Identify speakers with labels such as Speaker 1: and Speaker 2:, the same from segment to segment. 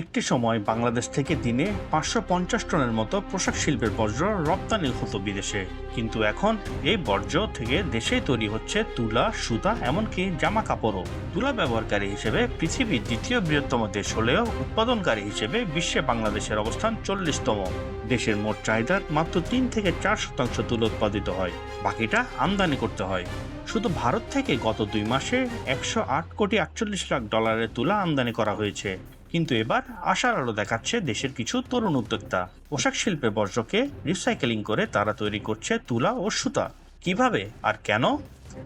Speaker 1: একটি সময় বাংলাদেশ থেকে দিনে পাঁচশো পঞ্চাশ টনের মতো পোশাক শিল্পের বর্জ্য রপ্তানি হতো বিদেশে। কিন্তু এখন এই বর্জ্য থেকে দেশেই তৈরি হচ্ছে তুলা, সুতা, এমনকি জামা কাপড়ও তুলা ব্যবহারকারী হিসেবে পৃথিবীর দ্বিতীয় বৃহত্তম দেশ হলেও উৎপাদনকারী হিসেবে বিশ্বে বাংলাদেশের অবস্থান চল্লিশতম। দেশের মোট চাহিদার মাত্র তিন থেকে চার শতাংশ তুলা উৎপাদিত হয়, বাকিটা আমদানি করতে হয়। শুধু ভারত থেকে গত দুই মাসে একশো আট কোটি আটচল্লিশ লাখ ডলারের তুলা আমদানি করা হয়েছে। কিন্তু এবার আশার আলো দেখাচ্ছে দেশের কিছু তরুণ উদ্যোক্তা। পোশাক শিল্পের বর্জ্যকে রিসাইকেলিং করে তারা তৈরি করছে তুলা ও সুতা। কীভাবে আর কেন?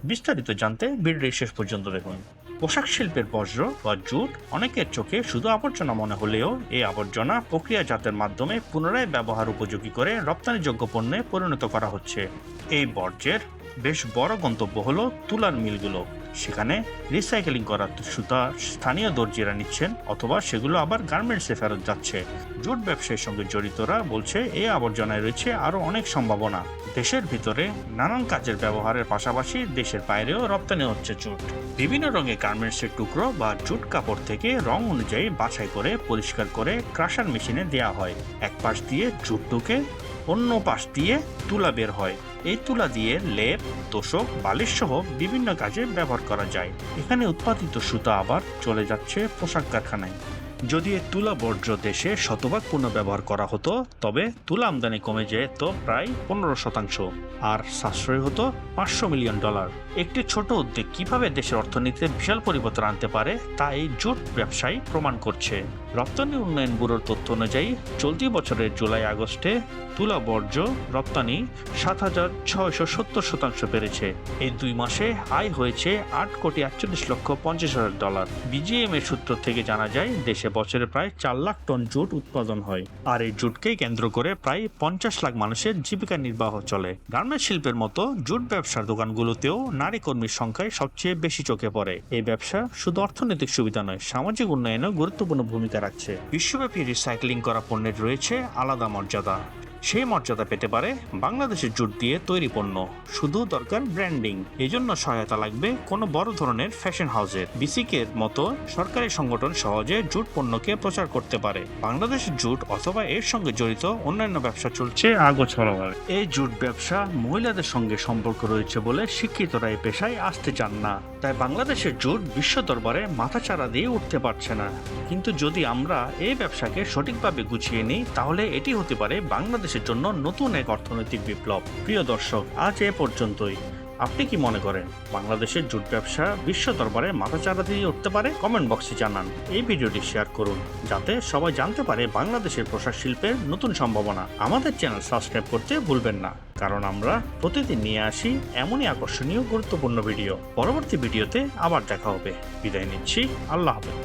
Speaker 1: বিস্তারিত জানতে ভিডিওটি শেষ পর্যন্ত দেখুন। পোশাক শিল্পের বর্জ্য বা জুট অনেকের চোখে শুধু আবর্জনা মনে হলেও এই আবর্জনা প্রক্রিয়াজাতের মাধ্যমে পুনরায় ব্যবহার উপযোগী করে রপ্তানিযোগ্য পণ্যে পরিণত করা হচ্ছে। এই বর্জ্যের বেশ বড় গন্তব্য হলো তুলার মিলগুলো। সেখানে রিসাইকেলিং করা সুতা স্থানীয় দর্জিরা নিচ্ছেন, অথবা সেগুলো আবার গার্মেন্টসে ফেরত যাচ্ছে। জুট ব্যবসায়ের সঙ্গে জড়িতরা বলছে এই আবর্জনায় রয়েছে আরও অনেক সম্ভাবনা। দেশের ভিতরে নানান কাজের ব্যবহারের পাশাপাশি দেশের বাইরেও রপ্তানি হচ্ছে জুট। বিভিন্ন রঙের গার্মেন্টসের টুকরো বা জুট কাপড় থেকে রং অনুযায়ী বাছাই করে পরিষ্কার করে ক্রাশার মেশিনে দেয়া হয়। এক পাশ দিয়ে জুট ঢুকে, অন্য পাশ দিয়ে তুলা বের হয়। এই তুলা দিয়ে লেপ, তোষক বালিশ সহ বিভিন্ন কাজে ব্যবহার করা যায়। এখানে উৎপাদিত সুতা আবার চলে যাচ্ছে পোশাক কারখানায়। যদি এই তুলা বর্জ্য দেশে শতভাগ পুনর্ব্যবহার করা হতো, তবে তুলা আমদানি কমে যেত প্রায় পনেরো শতাংশ আর সাশ্রয় হতো পাঁচশো মিলিয়ন ডলার। একটি ছোট উদ্যোগ কীভাবে দেশের অর্থনীতিতে বিশাল পরিবর্তন আনতে পারে, তা এই জুট ব্যবসায়ী প্রমাণ করছে। রপ্তানি উন্নয়ন ব্যুরোর তথ্য অনুযায়ী, চলতি বছরের জুলাই আগস্টে তুলা বর্জ্য রপ্তানি সাত হাজার ছয়শো সত্তর শতাংশ বেড়েছে। এই দুই মাসে আয় হয়েছে আট কোটি আটচল্লিশ লক্ষ পঞ্চাশ হাজার ডলার। বিজিএম এর সূত্র থেকে জানা যায়, দেশে বছরে প্রায় চার লাখ টন জুট উৎপাদন হয়। আর এই জুটকেই কেন্দ্র করে প্রায় পঞ্চাশ লাখ মানুষের জীবিকা নির্বাহ চলে। গার্মেন্ট শিল্পের মতো জুট ব্যবসার দোকানগুলোতেও নারী কর্মীর সংখ্যায় সবচেয়ে বেশি চোখে পড়ে। এই ব্যবসা শুধু অর্থনৈতিক সুবিধা নয়, সামাজিক উন্নয়নেও গুরুত্বপূর্ণ ভূমিকা রাখছে। বিশ্বব্যাপী রিসাইক্লিং করা পণ্যের রয়েছে আলাদা মর্যাদা। সেই মর্যাদা পেতে পারে বাংলাদেশের জুট দিয়ে তৈরি পণ্য। শুধু দরকার ব্র্যান্ডিং এজন্য সহায়তা লাগবে কোনো বড় ধরনের ফ্যাশন হাউসের বিসিকের মতো সরকারি সংগঠন সহজে জুট পণ্যকে প্রচার করতে পারে। বাংলাদেশের জুট অথবা এর সঙ্গে জড়িত অন্যান্য ব্যবসা চলছে আগোছালোভাবে। এই জুট ব্যবসা মহিলাদের সঙ্গে সম্পর্ক রয়েছে বলে শিক্ষিতরা এই পেশায় আসতে চান না। তাই বাংলাদেশের জুট বিশ্ব দরবারে মাথাচাড়া দিয়ে উঠতে পারছে না। কিন্তু যদি আমরা এই ব্যবসাকে সঠিকভাবে গুছিয়ে নিই, তাহলে এটি হতে পারে বাংলাদেশের জন্য নতুন এক অর্থনৈতিক বিপ্লব। প্রিয় দর্শক, আজ এ পর্যন্তই। আপনি কি মনে করেন, বাংলাদেশের জুট ব্যবসা বিশ্ব দরবারে মাথাচাড়া দিয়ে উঠতে পারে? কমেন্ট বক্সে জানান। এই ভিডিওটি শেয়ার করুন, যাতে সবাই জানতে পারে বাংলাদেশের পোশাক শিল্পের নতুন সম্ভাবনা। আমাদের চ্যানেল সাবস্ক্রাইব করতে ভুলবেন না, কারণ আমরা প্রতিদিন নিয়ে আসি এমনই আকর্ষণীয়, গুরুত্বপূর্ণ ভিডিও। পরবর্তী ভিডিওতে আবার দেখা হবে। বিদায় নিচ্ছি। আল্লাহ হাফেজ।